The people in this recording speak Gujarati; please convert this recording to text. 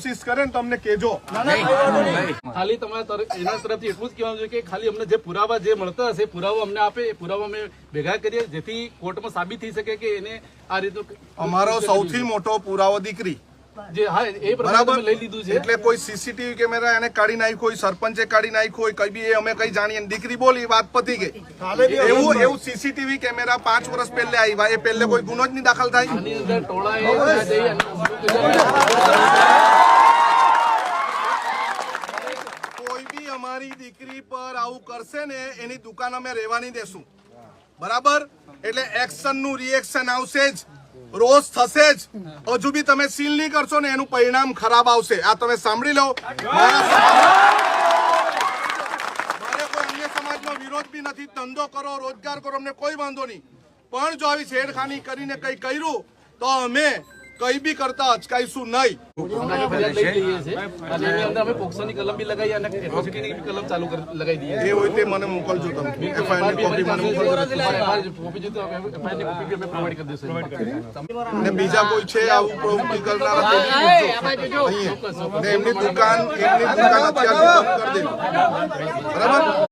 કોશિશ કરે ને તમને કેજો ખાલી તમારા એના તરફથી એટલું જ કહેવાનું છે કે ખાલી અમને જે પુરાવા જે મળતા હશે પુરાવો અમને આપે એ પુરાવા અમે ભેગા કરીએ જેથી કોર્ટમાં સાબિત થઈ શકે કે એને આ રીતનું અમારો સૌથી મોટો પુરાવો દીકરી. જે હા એ પ્રમાણે બરાબર? અમે લઈ લીધું છે. એટલે કોઈ સીસીટીવી કેમેરા એને કાઢી નાખ્યો હોય સરપંચે કાઢી નાખ્યો હોય કઈ બી અમે કઈ જાણીએ દીકરી બોલી વાત પતી ગઈ. એવું એવું સીસીટીવી કેમેરા પાંચ વર્ષ પહેલે આવ્યા. એ પહેલે કોઈ ગુનો જ નહીં દાખલ થાય. બી અમારી દીકરી પર આવું કરશે ને, એની દુકાન અમે રહેવાની દેશું. બરાબર? એટલે એક્શનનું રિએક્શન આવશે જ. રોષ થશે જ. હજુ બી તમે સીલ નહીં કરશો ને, એનું પરિણામ ખરાબ આવશે. આ તમે સાંભળી લો. મારા કોઈ વિરોધ બી નથી. ધંધો કરો, રોજગાર કરો, અમને કોઈ વાંધો નહીં. પણ જો આવી છેડખાની કરીને કઈ કર્યું, તો અમે કઈ બી કરતા અચકાઈશું નહીં. એ હોય તે મને મોકલજો તમે. ની બીજા કોઈ છે આવું પ્રવૃત્તિ કરનારા એમની દુકાન એમની દુકાન બંધ કરી બરાબર?